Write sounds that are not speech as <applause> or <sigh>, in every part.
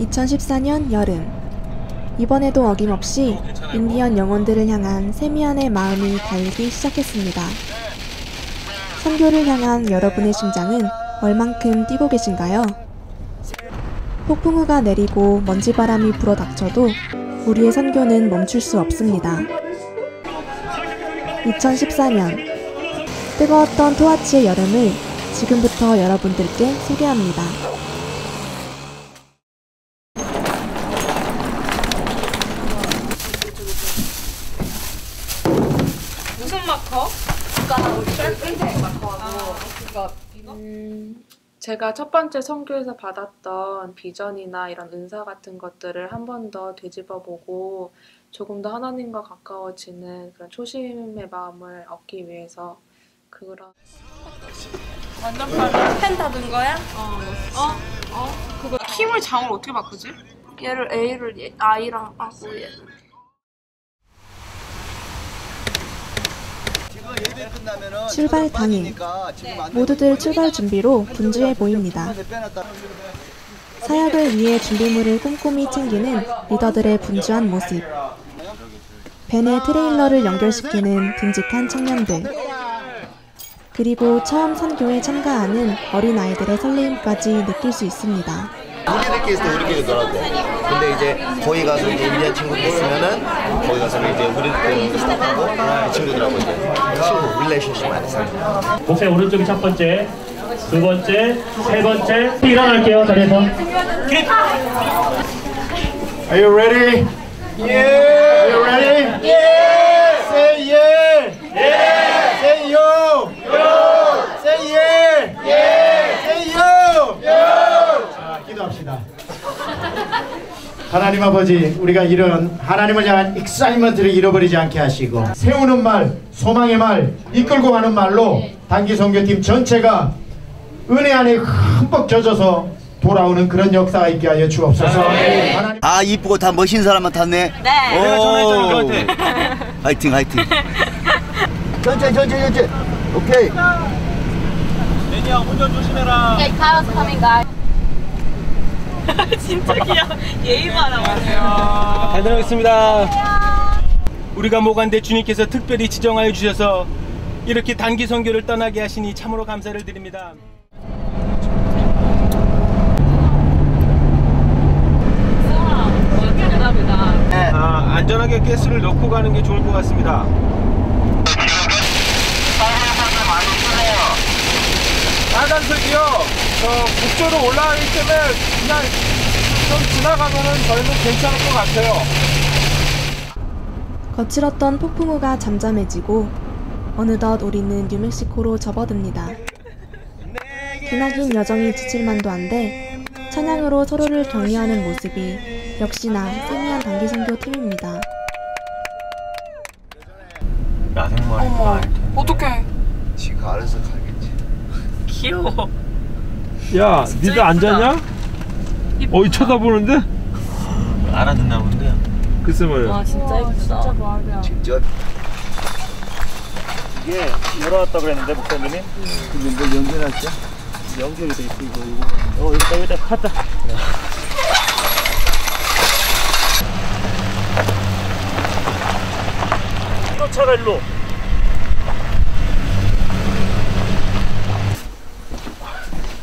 2014년 여름. 이번에도 어김없이 인디언 영혼들을 향한 세미안의 마음이 달기 시작했습니다. 선교를 향한 여러분의 심장은 얼만큼 뛰고 계신가요? 폭풍우가 내리고 먼지바람이 불어 닥쳐도 우리의 선교는 멈출 수 없습니다. 2014년 뜨거웠던 토아치의 여름을 지금부터 여러분들께 소개합니다. 무슨 마커? 음, 제가 첫 번째 선교에서 받았던 비전이나 이런 은사 같은 것들을 한 번 더 되짚어 보고 조금 더 하나님과 가까워지는 그런 초심의 마음을 얻기 위해서 그런 완전 빨라. 펜 닫은 거야? 어. 어? 어? 그거 힘을 장을 어떻게 바꾸지? 얘를 A를 얘, I랑 하고 얘. 출발 당일 모두들 출발 준비로 분주해 보입니다. 사역을 위해 준비물을 꼼꼼히 챙기는 리더들의 분주한 모습. 벤의 트레일러를 연결시키는 듬직한 청년들. 그리고 처음 선교에 참가하는 어린아이들의 설레임까지 느낄 수 있습니다. 우리들끼리 있을 때 우리끼리 놀아도 돼. 근데 이제 거기 가서 이제 인디안 친구들 있으면은 거기 가서는 이제 우리들 스탑하고 그 친구들하고 이제 친구 릴레이션십 많이 쌓고. 목세 오른쪽이 첫 번째, 두 번째, 세 번째. 일어날게요 자리에서. Are you ready? Yeah. Are you ready? Yeah. Say yeah. Yeah. Say yo. Yo. Say yeah. Yeah. Say yo. Yo. 자, 기도합시다. 하나님 아버지, 우리가 이런 하나님을 향한 익사이먼트를 잃어버리지 않게 하시고 세우는 말, 소망의 말, 이끌고 가는 말로 단기 선교팀 전체가 은혜 안에 흠뻑 젖어서 돌아오는 그런 역사가 있게 하여 주옵소서. 하나님 아 이쁘고 다 멋진 사람만 탔네. 네. 내가 전화했잖아 너한테. <laughs> 화이팅 화이팅. 천천히 천천히 천천히. 오케이. Okay, Kyle's coming, guys. <laughs> 진짜 귀여워. 예의 바라. 잘 다녀오겠습니다. 우리가 모간데 주님께서 특별히 지정하여 주셔서 이렇게 단기 선교를 떠나게 하시니 참으로 감사를 드립니다. 아, 안전하게 가스를 넣고 가는 게 좋을 것 같습니다. 빨간색이요. 저 북쪽으로 올라가기 때문에 그냥 좀 지나가면은 저희는 괜찮을 것 같아요. 거칠었던 폭풍우가 잠잠해지고 어느덧 우리는 뉴멕시코로 접어듭니다. 기나긴 여정이 지칠 만도 한데 찬양으로 서로를 격려하는 모습이 역시나 세미한 단기 선교 팀입니다. 어머. 어떡해. 지가 알아서 가겠지. 귀여워. 야, 니들 앉았냐? 어이 쳐다보는데? 알아듣나 본데요. 글쎄 말이야. 진짜 예쁘다. 직접. 이게 열어놨다 그랬는데 목사님이 근데 뭐 연결할게. 연결이 돼 있고 이거 이거 어 여기다 여기다 갖다 또 차가 일로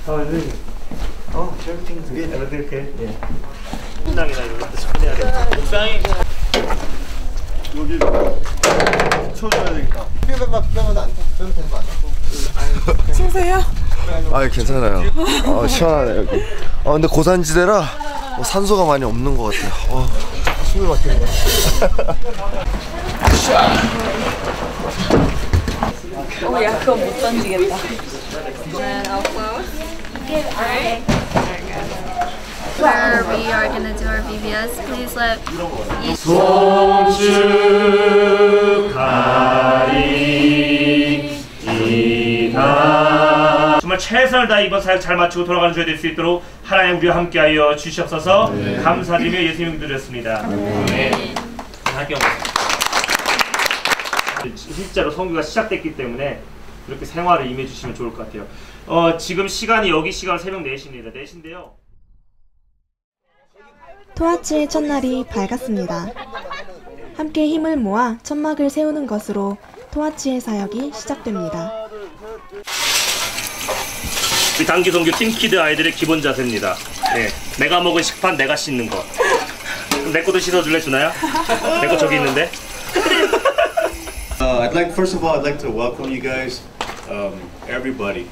아 네. 어, good. 예 신랑이나 이런 것도 손해야 돼 목상이 여기 쳐줘야 되겠다. 빼면 빼면 안 빼면 되는 거 아니야? 친구세요? 아 괜찮아요. 어, 시원하네 여기. 아 근데 고산지대라 어, 산소가 많이 없는 것 같아요. 어. 숨을 막히는 거야. 어, 야, 그건 못 던지겠다. Where we are gonna do our VBS, please let each 정말 최선을 다해 이번 사역 잘 마치고 돌아가는 주에 될 수 있도록 하나님 우리와 함께하여 주시옵소서 감사드리며 예수님 드렸습니다. 네. 실제로 성교가 시작됐기 때문에 이렇게 생활을 임해 주시면 좋을 것 같아요. 어, 지금 시간이 여기 시간 새벽 4시입니다. 4시인데요. 토아치의 첫날이 밝았습니다. 함께 힘을 모아 천막을 세우는 것으로 토아치의 사역이 시작됩니다. 우리 단기 동교 팀키드 아이들의 기본 자세입니다. 네, 내가 먹은 식판 내가 씻는 거. 내 것도 씻어줄래 준아야? 내거 저기 있는데. Uh, I'd like, first of all, I'd like to welcome you guys, um, everybody.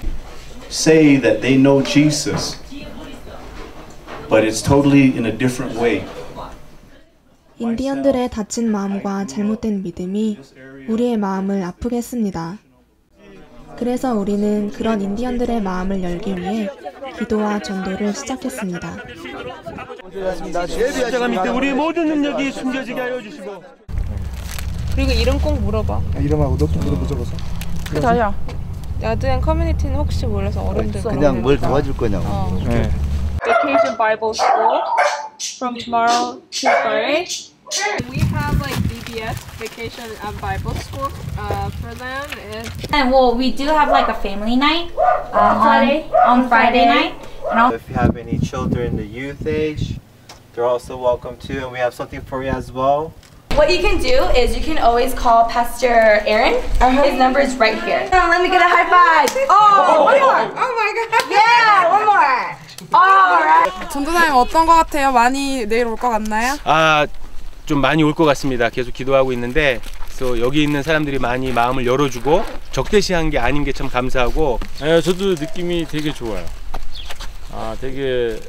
Say that they know Jesus, but it's totally in a different way. 인디언들의 다친 마음과 잘못된 믿음이 우리의 마음을 아프게 했습니다. 그래서 우리는 그런 인디언들의 마음을 열기 위해 기도와 전도를 시작했습니다. 십자가 밑에 우리 모든 능력이 숨겨지게 하여 주시고. 그리고 이름 꼭 물어봐. 이름하고 너도 물어보자고서. 그 다시야. 야드앤 커뮤니티는 혹시 몰라서 어른들 그냥 뭘 도와줄 거냐고. 네. Vacation Bible School from tomorrow to Friday. We have like VBS Vacation and Bible School uh, for them and And well, we do have like a family night uh, on, on Friday night. And also If you have any children the youth age, they're also welcome too, and we have something for you as well. What you can do is you can always call Pastor Aaron. His number is right here. let me get a high five. Oh, one more. Oh my god. Yeah, one more. All right. 전도사님 어떤 것 같아요? 많이 내일 올 것 같나요? 아, 좀 많이 올 것 같습니다. 계속 기도하고 있는데, 그래서 여기 있는 사람들이 많이 마음을 열어주고 적대시한 게 아닌 게 참 감사하고, 예, 저도 느낌이 되게 좋아요. 아, 되게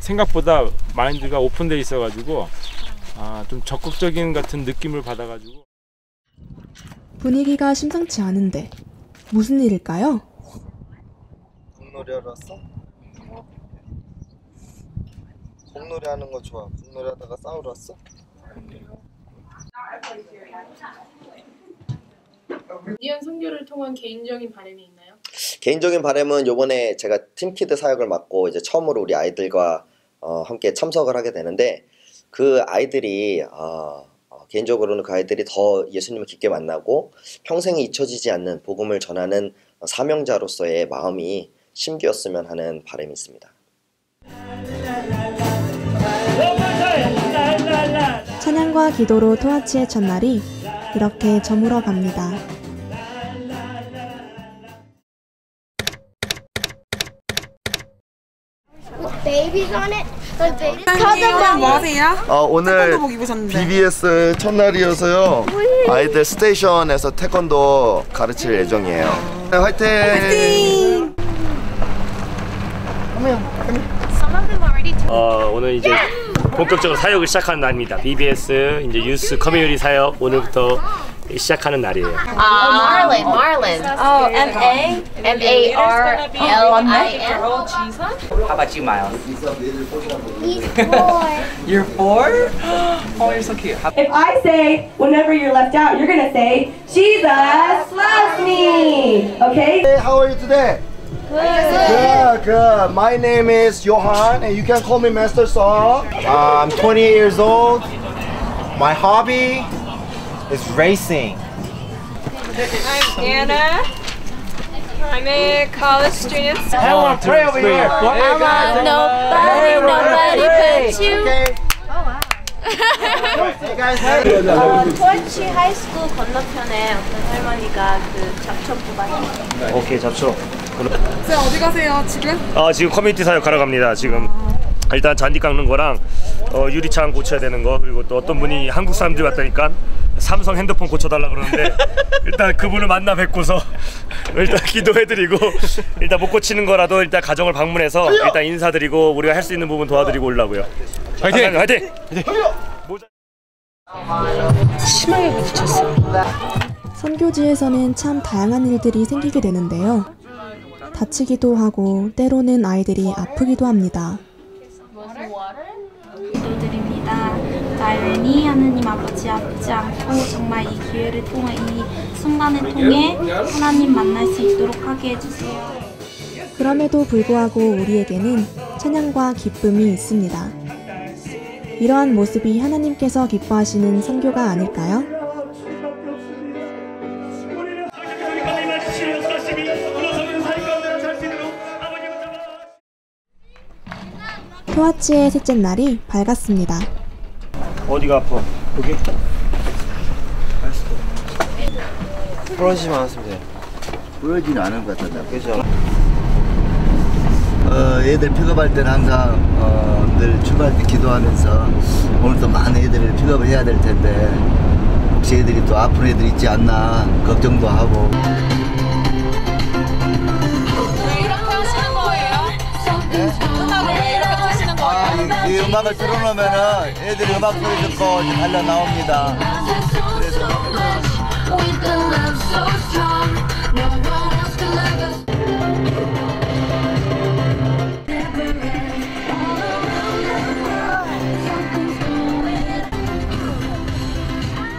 생각보다 마인드가 오픈돼 있어 가지고 아, 좀 적극적인 같은 느낌을 받아가지고. 분위기가 심상치 않은데 무슨 일일까요? 공놀이 하러 왔어? 공놀이 하는 거 좋아. 공놀이 하다가 싸우러 왔어? 인디언 선교를 통한 개인적인 바람이 있나요? 개인적인 바람은 요번에 제가 팀키드 사역을 맡고 이제 처음으로 우리 아이들과 어, 함께 참석을 하게 되는데 그 아이들이 어, 어, 개인적으로는 그 아이들이 더 예수님을 깊게 만나고 평생에 잊혀지지 않는 복음을 전하는 사명자로서의 마음이 심기었으면 하는 바람이 있습니다. 찬양과 기도로 토아치의 첫날이 이렇게 저물어 갑니다. Babies on it. Like babies. 선생님 뭐 하세요? 어, 오늘. BBS 첫날이어서요. 아이들 스테이션에서 태권도 가르칠 예정이에요. 네, 화이팅! 화이팅! 어, 오늘 이제 본격적으로 사역을 시작하는 날입니다. BBS 이제 유스 커뮤니티 사역 오늘부터 시작하는 날이에요. Marlin. Marlin. Oh, M A M A R L I N. How about you, Miles? He's four. <laughs> You're four? <gasps> Oh, you're so cute. How- If I say, whenever you're left out, you're gonna say, Jesus loves me. Okay? Hey, how are you today? Good, good. My name is Johan, and you can call me Master Song. Uh, I'm 28 years old. My hobby is racing. I'm Anna. I'm a college student. Everyone, pray over here. Hey, guys, Nobody, nobody but you. Okay. You guys 어, 토치 하이스쿨 건너편에 어떤 할머니가 그 잡초 뽑아요. 오케이 잡초. 쌤 어디 가세요 지금? 아 지금 커뮤니티 사역 가러 갑니다. 지금 일단 잔디 깎는 거랑 어, 유리창 고쳐야 되는 거 그리고 또 어떤 분이 한국 사람들이 왔다니까 삼성 핸드폰 고쳐달라 그러는데 일단 그분을 만나 뵙고서 <laughs> 일단 기도해드리고 일단 못 고치는 거라도 일단 가정을 방문해서 일단 인사드리고 우리가 할 수 있는 부분 도와드리고 오려고요. 화이팅! 화이팅! 심하게 부딪혔어. 선교지에서는 참 다양한 일들이 생기게 되는데요. 다치기도 하고 때로는 아이들이 아프기도 합니다. 자연히 하느님 아버지 아프지 않고 정말 이 기회를 통해 이 순간을 통해 하나님 만날 수 있도록 하게 해주세요. 그럼에도 불구하고 우리에게는 찬양과 기쁨이 있습니다. 이러한 모습이 하나님께서 기뻐하시는 선교가 아닐까요? 토아치의 셋째 날이 밝았습니다. 어디가 아파? 여기? 부러지지 않았으면 돼. 부러지는 않은 것 같다. 그죠? 어, 애들 픽업할 때는 항상 어, 늘 출발 때 기도하면서 오늘 또 많은 애들을 픽업을 해야 될 텐데 혹시 애들이 또 아픈 애들 있지 않나 걱정도 하고 아, 이, 이 음악을 틀어놓으면은 애들이 음악 소리 듣고 달려 나옵니다.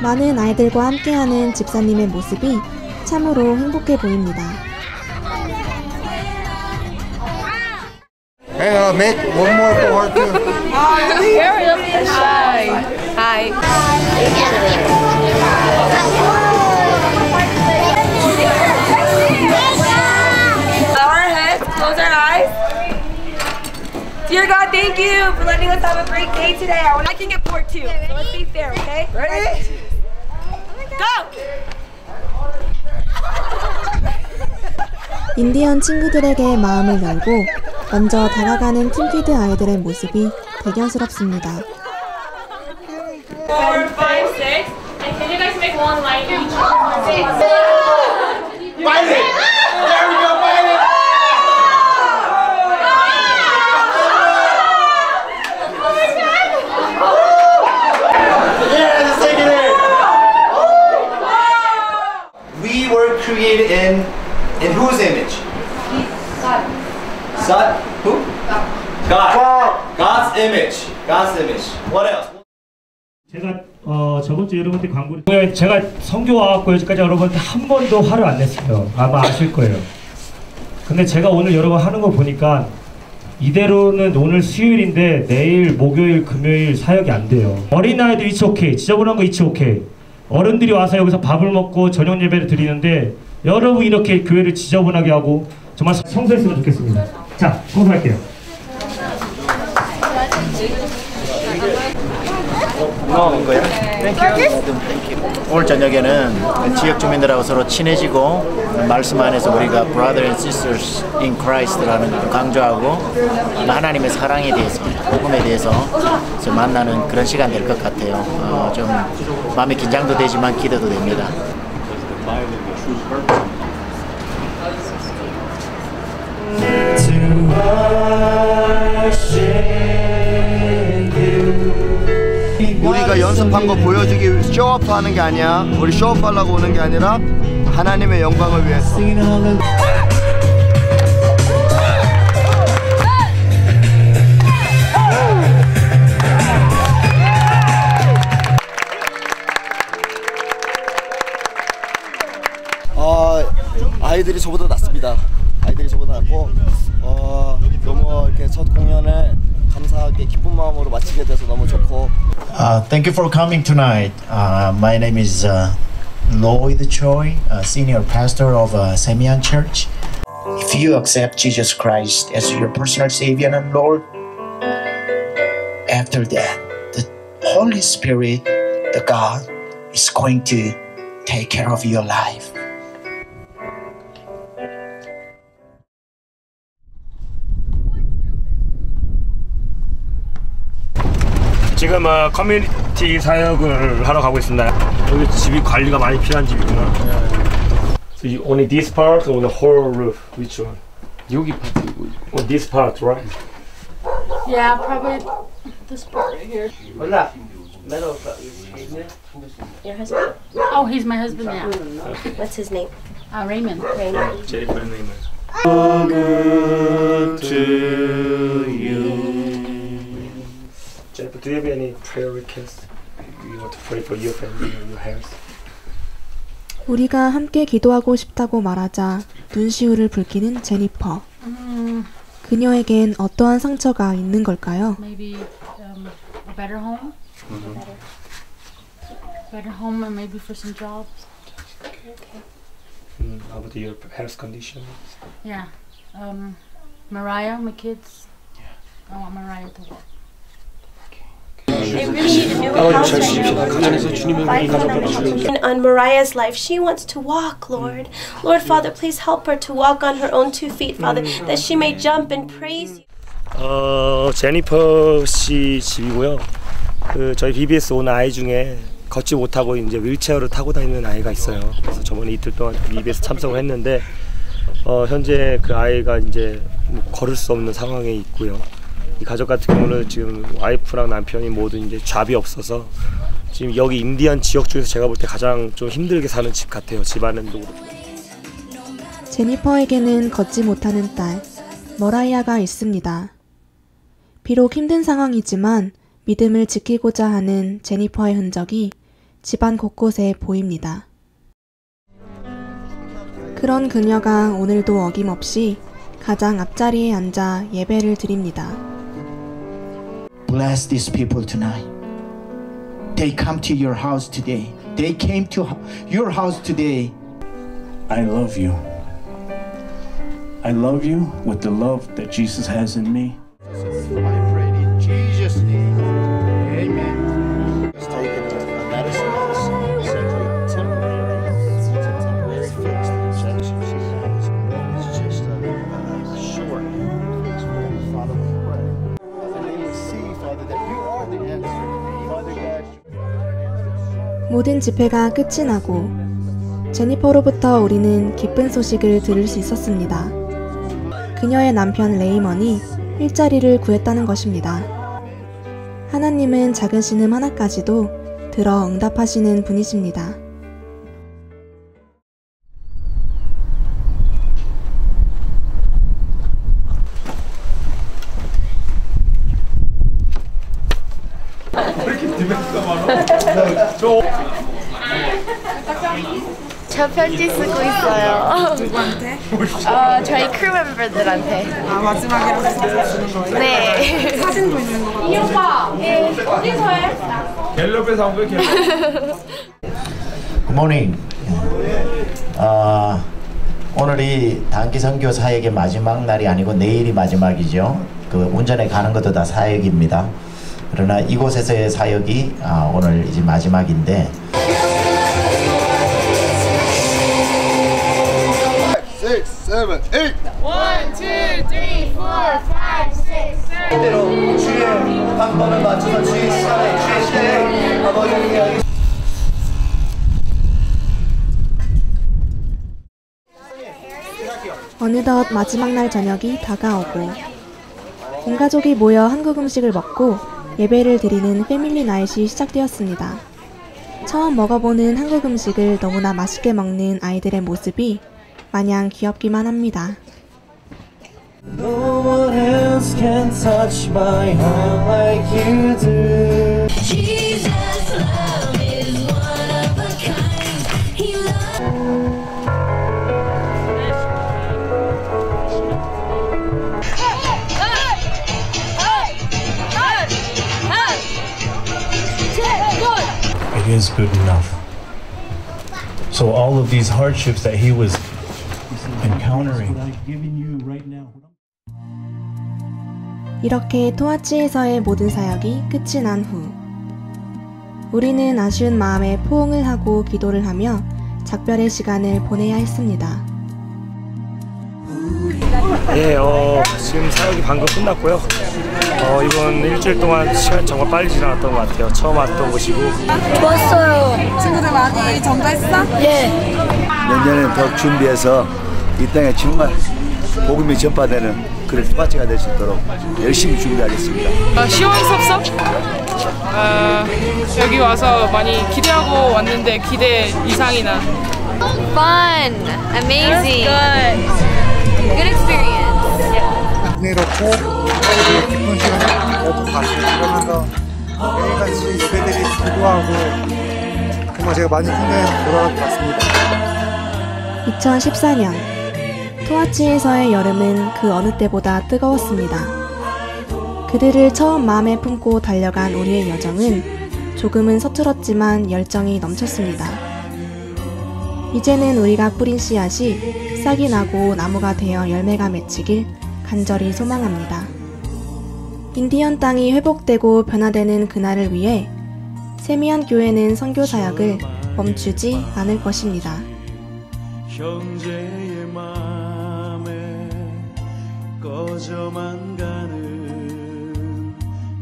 많은 아이들과 함께하는 집사님의 모습이 참으로 행복해 보입니다. Hey, uh, make one more for her too. Hi. Hi. Bow our heads, close our eyes. Dear God, thank you for letting us have a great day today. I I can get bored too, so let's be fair, okay? Ready? Go! 인디언 친구들에게 마음을 열고 먼저 다가가는 팀키드 아이들의 모습이 대견스럽습니다. Four, five, six. And can you guys make one line each? Six. Fight it! There we go, fight it! Yeah, let's take it in. We were created in in whose image? God. Who? God. God's image. God's image. What else? 제가 어, 저번 주 여러분한테 광고를 제가 성교 와갖고 여기까지 여러분한테 한 번도 화를 안 냈어요. 아마 아실 거예요. 근데 제가 오늘 여러분 하는 거 보니까 이대로는 오늘 수요일인데 내일 목요일 금요일 사역이 안 돼요. 어린아이들 이치 오케이 지저분한 거 이치 오케이 어른들이 와서 여기서 밥을 먹고 저녁 예배를 드리는데 여러분 이렇게 교회를 지저분하게 하고 정말 성소했으면 좋겠습니다. 자 청소할게요. 나오는 거야? 오늘 저녁에는 지역 주민들하고 서로 친해지고 말씀 안에서 우리가 brother and sisters in Christ라는 걸 강조하고 하나님의 사랑에 대해서 복음에 대해서 좀 만나는 그런 시간 될 것 같아요. 어, 좀 마음이 긴장도 되지만 기대도 됩니다. 우리가 연습한 거 보여주기 쇼업 하는 게 아니야. 우리 쇼업 하려고 오는 게 아니라 하나님의 영광을 위해서. 어, 아이들이 저보다 Uh, thank you for coming tonight. Uh, my name is uh, Lloyd Choi, senior pastor of uh, Semian Church. If you accept Jesus Christ as your personal Savior and Lord, after that, the Holy Spirit, the God, is going to take care of your life. 지금 어, 커뮤니티 사역을 하러 가고 있습니다. 여기 집이 관리가 많이 필요한 집이구나. So you only this part or the whole roof? Which one? 여기 파트. Oh, this part, right? Yeah, probably this part right here. Hola. Your husband? Oh, he's my husband now. What's his name? Uh, Raymond. Raymond. 제리 do you have any prayer requests? You want to pray for your family or your health? 우리가 함께 기도하고 싶다고 말하자 눈시울을 붉히는 제니퍼. Mm, 그녀에겐 어떠한 상처가 있는 걸까요? maybe um, a better home. Better home and maybe for some jobs. Mm, how about your health condition? Yeah. Um, Mariah, my kids. I want Mariah to walk. Her. On Mariah's life, she wants to walk, Lord. Lord Father, please help her to walk on her own two feet, Father, that she may jump and praise you. 어 제니퍼 씨 집이고요. 그 저희 BBS 온 아이 중에 걷지 못하고 이제 휠체어를 타고 다니는 아이가 있어요. 그래서 저번에 이틀 동안 BBS 참석을 했는데 어 현재 그 아이가 이제 뭐 걸을 수 없는 상황에 있고요. 이 가족 같은 경우는 지금 와이프랑 남편이 모두 이제 잡이 없어서 지금 여기 인디안 지역 중에서 제가 볼 때 가장 좀 힘들게 사는 집 같아요. 집안도 그렇고. 제니퍼에게는 걷지 못하는 딸, 머라이아가 있습니다. 비록 힘든 상황이지만 믿음을 지키고자 하는 제니퍼의 흔적이 집안 곳곳에 보입니다. 그런 그녀가 오늘도 어김없이 가장 앞자리에 앉아 예배를 드립니다. Bless these people tonight. They come to your house today. They came to your house today. I love you. I love you with the love that Jesus has in me. 집회가 끝이 나고 제니퍼로부터 우리는 기쁜 소식을 들을 수 있었습니다. 그녀의 남편 레이먼이 일자리를 구했다는 것입니다. 하나님은 작은 신음 하나까지도 들어 응답하시는 분이십니다. 편지 쓰고 있어요. 누구한테? 어, 저희 크루 멤버들한테. 아 마지막이라서 사진 쓰는 거예요? 네. 사진도 있는 거 같아요. 이 오빠, 예, 어디서 해? 갤럽에서 한 거예요, 갤럽. Good morning. 아, 오늘이 단기 선교 사역의 마지막 날이 아니고 내일이 마지막이죠. 그 운전에 가는 것도 다 사역입니다. 그러나 이곳에서의 사역이 아, 오늘 이제 마지막인데 seven, eight. One, two, three, four, five, six, seven. 주의 한번을 맞춰서 주의 시간에 주의 시대에 아버지를 위하여 어느덧 마지막 날 저녁이 다가오고 온 가족이 모여 한국 음식을 먹고 예배를 드리는 패밀리 나잇이 시작되었습니다. 처음 먹어보는 한국 음식을 너무나 맛있게 먹는 아이들의 모습이 마냥 귀엽기만 합니다. No one else can touch my heart like you do. Jesus' love is one of a kind. He It is good enough. So all of these hardships that he was encountering. 이렇게 토아치에서의 모든 사역이 끝이 난 후, 우리는 아쉬운 마음에 포옹을 하고 기도를 하며 작별의 시간을 보내야 했습니다. 예, 어, 지금 사역이 방금 끝났고요. 어, 이번 일주일 동안 시간 정말 빨리 지나갔던 것 같아요. 처음 왔던 곳이고. 좋았어요. 친구들 많이 전도했어? 예. 내년에는 더 준비해서 이 땅에 정말 복음이 전파되는 그런 투바치가 될 수 있도록 열심히 준비하겠습니다. 어, 시원 섭섭? 어, 여기 와서 많이 기대하고 왔는데 기대 이상이나. Fun, amazing, good, good experience. 그리고 기쁜 시간이 모두 같이 그러면서 매일같이 예배들이 기도하고 정말 제가 많이 힘내 돌아갈 것 같습니다. 2014년 토아치에서의 여름은 그 어느 때보다 뜨거웠습니다. 그들을 처음 마음에 품고 달려간 우리의 여정은 조금은 서툴었지만 열정이 넘쳤습니다. 이제는 우리가 뿌린 씨앗이 싹이 나고 나무가 되어 열매가 맺히길 간절히 소망합니다. 인디언 땅이 회복되고 변화되는 그날을 위해 세미한 교회는 선교 사역을 멈추지 않을 것입니다. 형제의 맘에 꺼져만 가는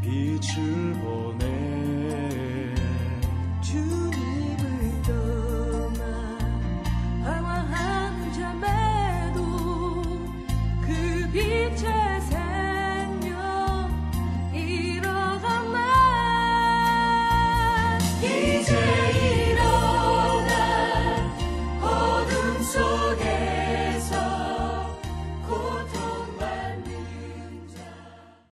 빛을 보여